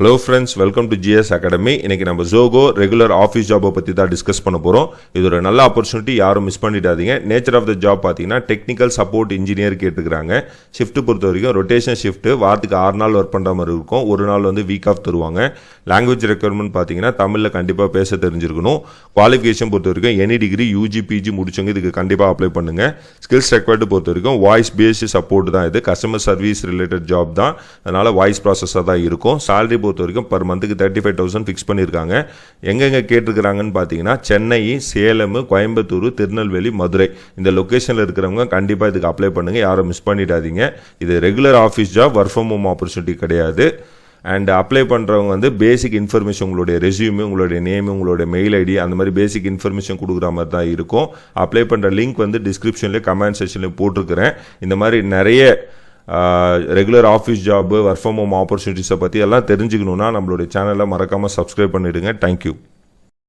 Hello friends welcome to GS academy இன்னைக்கு நம்ம Joko regular office ஜாபை பற்றி தான் டிஸ்கஸ் பண்ண போகிறோம் இது ஒரு நல்ல ஆப்பர்ச்சுனிட்டி யாரும் மிஸ் பண்ணிடாதீங்க. நேச்சர் ஆஃப் த ஜாப் பார்த்தீங்கன்னா டெக்னிக்கல் சப்போர்ட் இன்ஜினியர் கேட்டுக்கிறாங்க. ஷிஃப்ட் பொறுத்த வரைக்கும் ரொட்டேஷன் ஷிஃப்ட் வாரத்துக்கு ஆறு நாள் ஒர்க் பண்ணுற மாதிரி இருக்கும். ஒரு நாள் வந்து வீக் ஆஃப் தருவாங்க. லாங்குவேஜ் ரெக்குயர்மெண்ட் பார்த்தீங்கன்னா தமிழில் கண்டிப்பாக பேச தெரிஞ்சிருக்கணும். குவாலிஃபிகேஷன் பொறுத்த வரைக்கும் எனி டிகிரி யூஜி பிஜி முடிச்சவங்க இதுக்கு கண்டிப்பாக அப்ளை பண்ணுங்க. ஸ்கில்ஸ் ரெக்வயர்டு பொறுத்த வரைக்கும் வாய்ஸ் பேஸ்டு சப்போர்ட் தான் இது. கஸ்டமர் சர்வீஸ் ரிலேட்டட் ஜாப் தான். அதனால் வாய்ஸ் ப்ராசஸாக தான் இருக்கும். சேலரி பொறுத்த வரைக்கும் பர் மந்த்துக்கு தேர்ட்டி ஃபைவ் தௌசண்ட் ஃபிக்ஸ் பண்ணியிருக்காங்க. எங்கெங்கே கேட்டிருக்கிறாங்கன்னு பார்த்தீங்கன்னா சென்னை சேலம் கோயம்புத்தூர் திருநெல்வேலி மதுரை. இந்த லொக்கேஷனில் இருக்கிறவங்க கண்டிப்பாக இதுக்கு அப்ளை பண்ணுங்கள் யாரும் மிஸ் பண்ணிடாதீங்க. இது regular office job work from home opportunity கிடையாது. அண்ட் அப்ளை பண்ணுறவங்க வந்து பேசிக் இன்ஃபர்மேஷன் உங்களுடைய ரெஸ்யூமே உங்களுடைய நேம் உங்களுடைய மெயில் ஐடி அந்த மாதிரி பேசிக் இன்ஃபர்மேஷன் கொடுக்குற மாதிரி தான் இருக்கும். அப்ளை பண்ணுற லிங்க் வந்து டிஸ்கிரிப்ஷன்லேயே கமெண்ட் செக்ஷன்லேயே போட்டிருக்கிறேன். இந்த மாதிரி நிறைய regular office job work from home ஆப்பர்ச்சுனிட்டிஸை பற்றி எல்லாம் தெரிஞ்சுக்கணுன்னா நம்மளுடைய சேனலை மறக்காமல் சப்ஸ்கிரைப் பண்ணிவிடுங்க தேங்க்யூ